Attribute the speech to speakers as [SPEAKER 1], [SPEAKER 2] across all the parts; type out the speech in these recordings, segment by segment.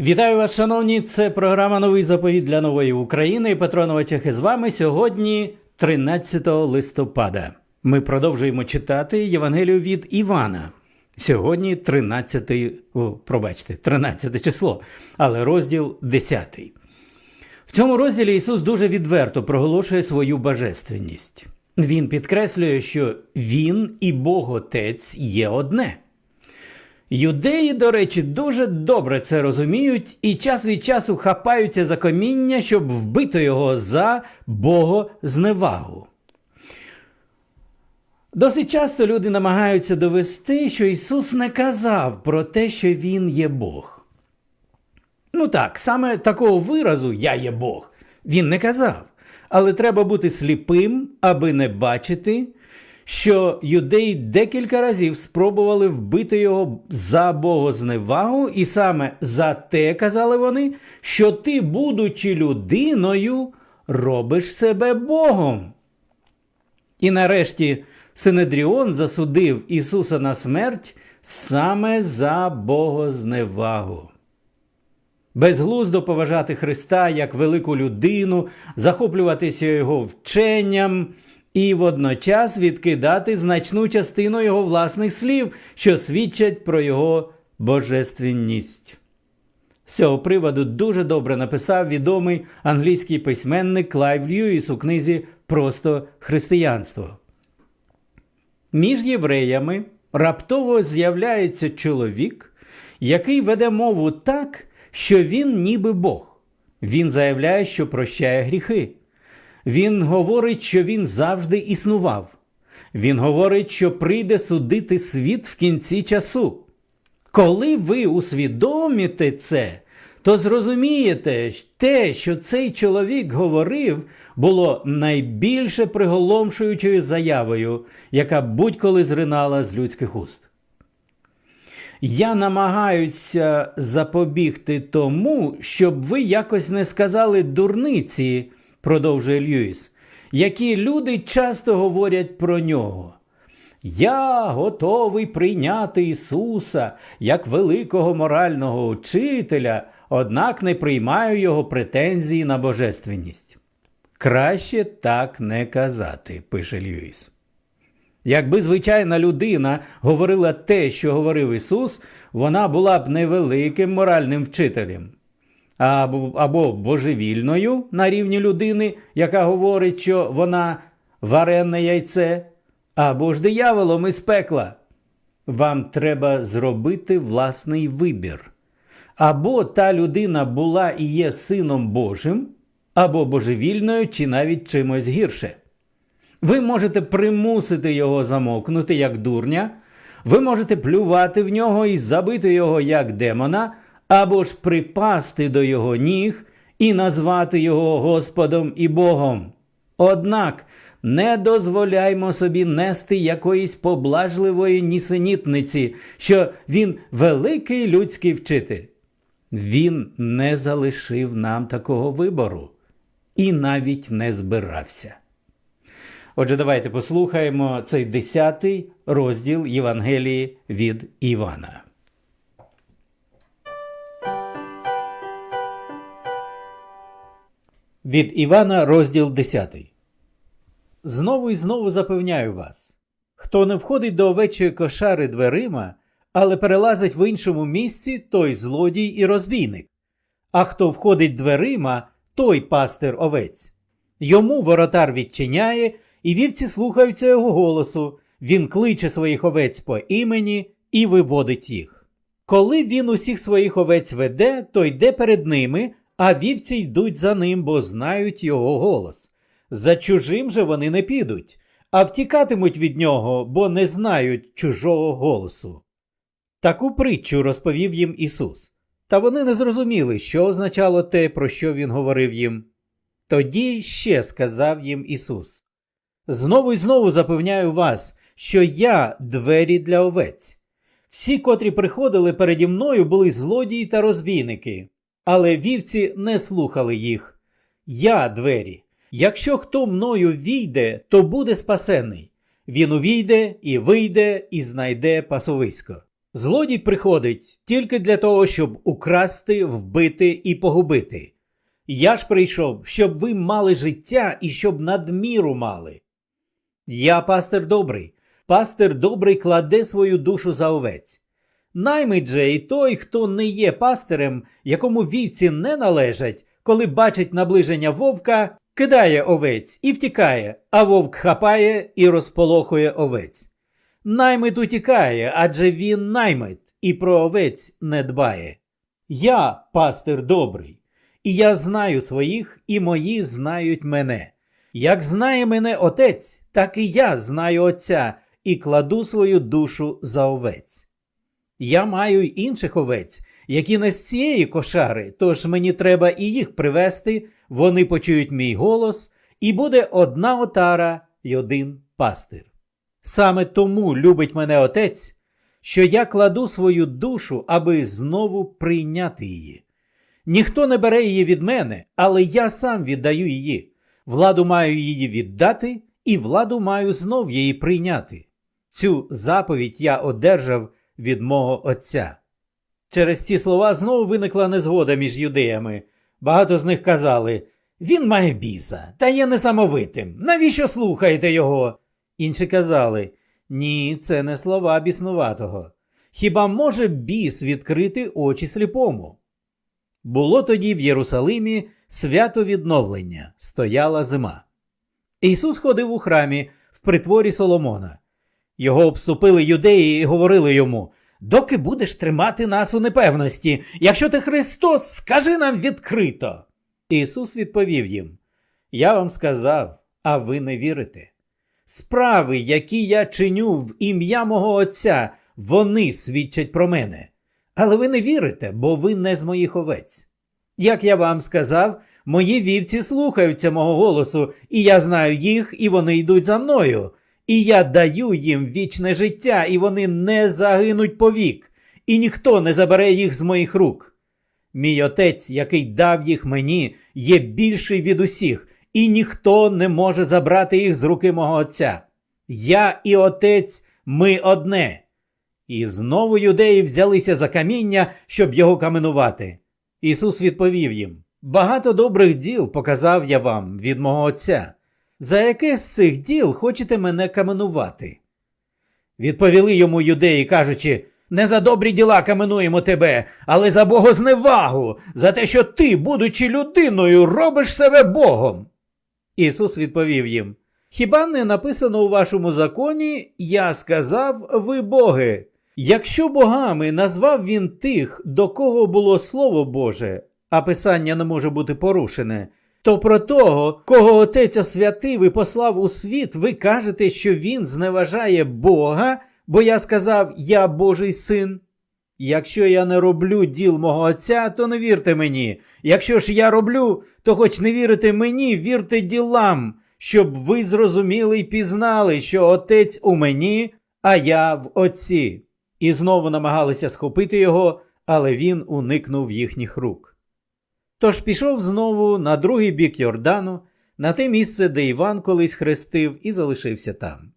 [SPEAKER 1] Вітаю вас, шановні! Це програма Новий заповіт для нової України. Петро Новачех із вами сьогодні, 13 листопада. Ми продовжуємо читати Євангелію від Івана. Сьогодні 13, о, пробачте, 13 число, але розділ 10. В цьому розділі Ісус дуже відверто проголошує свою божественність. Він підкреслює, що Він і Бог Отець є одне. Юдеї, до речі, дуже добре це розуміють і час від часу хапаються за коміння, щоб вбити його за богозневагу. Досить часто люди намагаються довести, що Ісус не казав про те, що Він є Бог. Ну так, саме такого виразу Я є Бог він не казав. Але треба бути сліпим, аби не бачити, що юдеї декілька разів спробували вбити його за богозневагу, і саме за те казали вони, що ти, будучи людиною, робиш себе Богом. І нарешті Синедріон засудив Ісуса на смерть саме за богозневагу. Безглуздо поважати Христа як велику людину, захоплюватися його вченням і водночас відкидати значну частину його власних слів, що свідчать про його божественність. З цього приводу дуже добре написав відомий англійський письменник Клайв Льюіс у книзі Просто християнство. Між євреями раптово з'являється чоловік, який веде мову так, що він ніби Бог. Він заявляє, що прощає гріхи. Він говорить, що він завжди існував. Він говорить, що прийде судити світ в кінці часу. Коли ви усвідомите це, то зрозумієте, те, що цей чоловік говорив, було найбільше приголомшуючою заявою, яка будь-коли зринала з людських уст. Я намагаюся запобігти тому, щоб ви якось не сказали дурниці, продовжує Льюіс, які люди часто говорять про нього. Я готовий прийняти Ісуса як великого морального учителя, однак не приймаю його претензії на божественність. Краще так не казати, пише Льюіс. Якби звичайна людина говорила те, що говорив Ісус, вона була б невеликим моральним вчителем, або, або божевільною на рівні людини, яка говорить, що вона варене яйце, або ж дияволом із пекла. Вам треба зробити власний вибір. Або та людина була і є сином Божим, або божевільною, чи навіть чимось гірше. Ви можете примусити його замовкнути як дурня, ви можете плювати в нього і забити його як демона, або ж припасти до його ніг і назвати його Господом і Богом. Однак не дозволяймо собі нести якоїсь поблажливої нісенітниці, що він великий людський вчитель. Він не залишив нам такого вибору і навіть не збирався. Отже, давайте послухаємо цей десятий розділ Євангелії від Івана. Від Івана розділ 10. Знову і знову запевняю вас: хто не входить до овечої кошари дверима, але перелазить в іншому місці, той злодій і розбійник. А хто входить дверима, той пастир овець. Йому воротар відчиняє, і вівці слухаються його голосу. Він кличе своїх овець по імені і виводить їх. Коли він усіх своїх овець веде, то йде перед ними, а вівці йдуть за ним, бо знають його голос. За чужим же вони не підуть, а втікатимуть від нього, бо не знають чужого голосу. Таку притчу розповів їм Ісус. Та вони не зрозуміли, що означало те, про що він говорив їм. Тоді ще сказав їм Ісус. Знову і знову запевняю вас, що я двері для овець. Всі, котрі приходили переді мною, були злодії та розбійники, але вівці не слухали їх. Я двері. Якщо хто мною війде, то буде спасений. Він увійде і вийде, і знайде пасовисько. Злодій приходить тільки для того, щоб украсти, вбити і погубити. Я ж прийшов, щоб ви мали життя і щоб надміру мали. Я пастир добрий. Пастир добрий кладе свою душу за овець. Наймить же і той, хто не є пастирем, якому вівці не належать, коли бачить наближення вовка, кидає овець і втікає, а вовк хапає і розполохує овець. Наймит утікає, адже він наймит і про овець не дбає. Я пастир добрий, і я знаю своїх, і мої знають мене. Як знає мене отець, так і я знаю отця і кладу свою душу за овець. Я маю й інших овець, які не з цієї кошари, тож мені треба і їх привести, вони почують мій голос, і буде одна отара й один пастир. Саме тому любить мене отець, що я кладу свою душу, аби знову прийняти її. Ніхто не бере її від мене, але я сам віддаю її. Владу маю її віддати, і владу маю знов її прийняти. Цю заповідь я одержав від мого Отця. Через ці слова знову виникла незгода між юдеями. Багато з них казали Він має біса, та є несамовитим. Навіщо слухаєте його? Інші казали Ні, це не слова біснуватого. Хіба може біс відкрити очі сліпому? Було тоді в Єрусалимі свято відновлення, стояла зима. Ісус ходив у храмі в притворі Соломона. Його обступили юдеї і говорили йому Доки будеш тримати нас у непевності, якщо ти Христос, скажи нам відкрито. Ісус відповів їм Я вам сказав, а ви не вірите. Справи, які я чиню в ім'я мого Отця, вони свідчать про мене. Але ви не вірите, бо ви не з моїх овець. Як я вам сказав, мої вівці слухаються мого голосу, і я знаю їх, і вони йдуть за мною. І я даю їм вічне життя, і вони не загинуть повік, і ніхто не забере їх з моїх рук. Мій отець, який дав їх мені, є більший від усіх, і ніхто не може забрати їх з руки мого отця. Я і отець ми одне. І знову юдеї взялися за каміння, щоб його каменувати. Ісус відповів їм Багато добрих діл показав я вам від мого Отця. За яке з цих діл хочете мене каменувати? Відповіли йому юдеї, кажучи, не за добрі діла каменуємо тебе, але за богозневагу, за те, що ти, будучи людиною, робиш себе Богом. Ісус відповів їм Хіба не написано у вашому законі Я сказав ви боги? Якщо богами назвав він тих, до кого було Слово Боже, а Писання не може бути порушене, то про того, кого Отець освятив і послав у світ, ви кажете, що він зневажає Бога, бо я сказав Я Божий син. Якщо я не роблю діл мого Отця, то не вірте мені. Якщо ж я роблю, то хоч не вірите мені, вірте ділам, щоб ви зрозуміли й пізнали, що Отець у мені, а я в Отці. І знову намагалися схопити його, але він уникнув їхніх рук. Тож пішов знову на другий бік Йордану, на те місце, де Іван колись хрестив, і залишився там.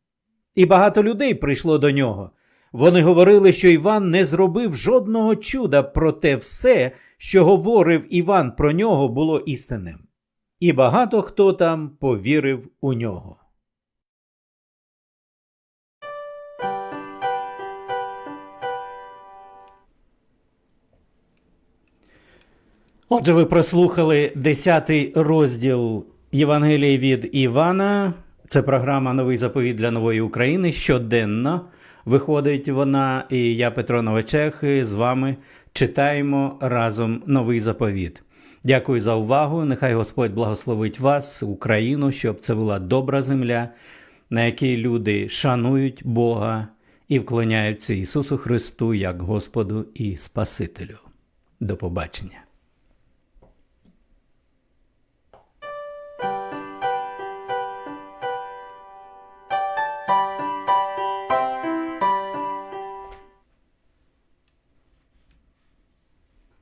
[SPEAKER 1] І багато людей прийшло до нього. Вони говорили, що Іван не зробив жодного чуда, проте все, що говорив Іван про нього, було істинним. І багато хто там повірив у нього. Отже, ви прослухали 10 розділ Євангелії від Івана. Це програма Новий заповіт для нової України. Щоденно виходить вона, і я, Петро Новачех, з вами читаємо разом новий заповіт. Дякую за увагу. Нехай Господь благословить вас, Україну, щоб це була добра земля, на якій люди шанують Бога і вклоняються Ісусу Христу як Господу і Спасителю. До побачення.